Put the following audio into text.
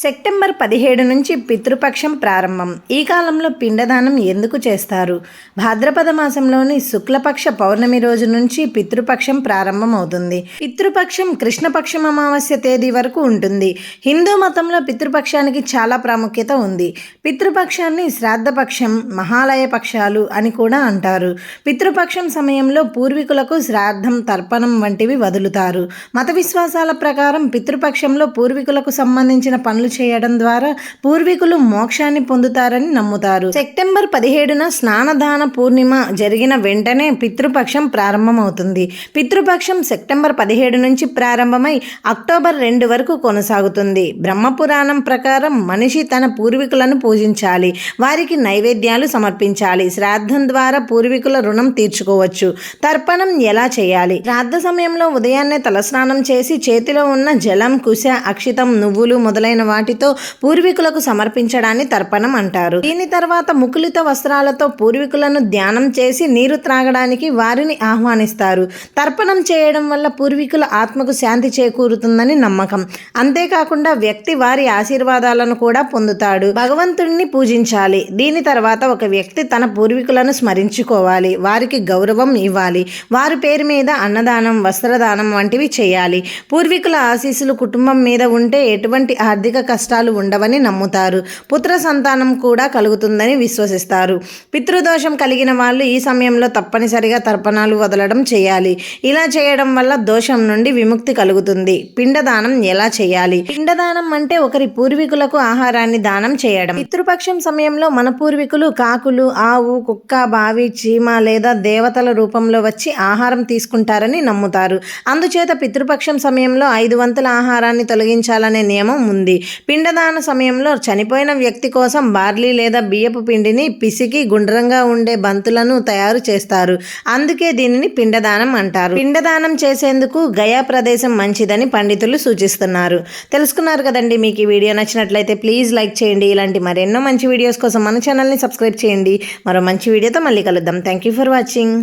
September పదిహేడు నుంచి పితృపక్షం ప్రారంభం. ఈ కాలంలో పిండదానం ఎందుకు చేస్తారు? భాద్రపద మాసంలోని శుక్లపక్ష పౌర్ణమి రోజు నుంచి పితృపక్షం ప్రారంభం అవుతుంది పితృపక్షం కృష్ణపక్షం అమావాస్య తేదీ వరకు ఉంటుంది. హిందూ మతంలో పితృపక్షానికి చాలా ప్రాముఖ్యత ఉంది. పితృపక్షాన్ని శ్రాద్ధపక్షం మహాలయ పక్షాలు అని కూడా అంటారు. పితృపక్షం సమయంలో పూర్వీకులకు శ్రాద్ధం తర్పణం వంటివి వదులుతారు. మత విశ్వాసాల ప్రకారం పితృపక్షంలో పూర్వీకులకు సంబంధించిన పనులు చేయడం ద్వారా పూర్వీకులు మోక్షాన్ని పొందుతారని నమ్ముతారు. సెప్టెంబర్ పదిహేడున స్నానదాన పూర్ణిమ జరిగిన వెంటనే పితృపక్షం ప్రారంభమవుతుంది. పితృపక్షం సెప్టెంబర్ పదిహేడు నుంచి ప్రారంభమై అక్టోబర్ రెండు వరకు కొనసాగుతుంది. బ్రహ్మపురాణం ప్రకారం మనిషి తన పూర్వీకులను పూజించాలి. వారికి నైవేద్యాలు సమర్పించాలి. శ్రాద్ధం ద్వారా పూర్వీకుల రుణం తీర్చుకోవచ్చు. తర్పణం ఎలా చేయాలి? శ్రాద్ధ సమయంలో ఉదయాన్నే తలస్నానం చేసి చేతిలో ఉన్న జలం కుశ అక్షితం నువ్వులు మొదలైన వాటితో పూర్వీకులకు సమర్పించడాన్ని తర్పణం అంటారు. దీని తర్వాత ముకులిత వస్త్రాలతో పూర్వీకులను ధ్యానం చేసి నీరు త్రాగడానికి వారిని ఆహ్వానిస్తారు. తర్పణం చేయడం వల్ల పూర్వీకుల ఆత్మకు శాంతి చేకూరుతుందని నమ్మకం. అంతేకాకుండా వ్యక్తి వారి ఆశీర్వాదాలను కూడా పొందుతాడు. భగవంతుడిని పూజించాలి. దీని తర్వాత ఒక వ్యక్తి తన పూర్వీకులను స్మరించుకోవాలి. వారికి గౌరవం ఇవ్వాలి. వారి పేరు మీద అన్నదానం వస్త్రదానం వంటివి చేయాలి. పూర్వీకుల ఆశీస్సులు కుటుంబం మీద ఉంటే ఎటువంటి ఆర్థిక ఆర్థిక కష్టాలు ఉండవని నమ్ముతారు. పుత్ర సంతానం కూడా కలుగుతుందని విశ్వసిస్తారు. పితృదోషం కలిగిన వాళ్ళు ఈ సమయంలో తప్పనిసరిగా తర్పణాలు వదలడం చేయాలి. ఇలా చేయడం వల్ల దోషం నుండి విముక్తి కలుగుతుంది. పిండదానం ఎలా చేయాలి? పిండదానం అంటే ఒకరి పూర్వీకులకు ఆహారాన్ని దానం చేయడం. పితృపక్షం సమయంలో మన పూర్వీకులు కాకులు ఆవు కుక్క బావి చీమ లేదా దేవతల రూపంలో వచ్చి ఆహారం తీసుకుంటారని నమ్ముతారు. అందుచేత పితృపక్షం సమయంలో ఐదు వంతుల ఆహారాన్ని తొలగించాలనే నియమం ఉంది. పిండదాన సమయంలో చనిపోయిన వ్యక్తి కోసం బార్లీ లేదా బియ్యపు పిండిని పిసికి గుండ్రంగా ఉండే బంతులను తయారు చేస్తారు. అందుకే దీనిని పిండదానం అంటారు. పిండదానం చేసేందుకు గయా ప్రదేశం మంచిదని పండితులు సూచిస్తున్నారు. తెలుసుకున్నారు కదండి మీకు ఈ వీడియో నచ్చినట్లయితే ప్లీజ్ లైక్ చేయండి. ఇలాంటి మరెన్నో మంచి వీడియోస్ కోసం మన ఛానల్ని సబ్స్క్రైబ్ చేయండి. మరో మంచి వీడియోతో మళ్ళీ కలుద్దాం. Thank you for watching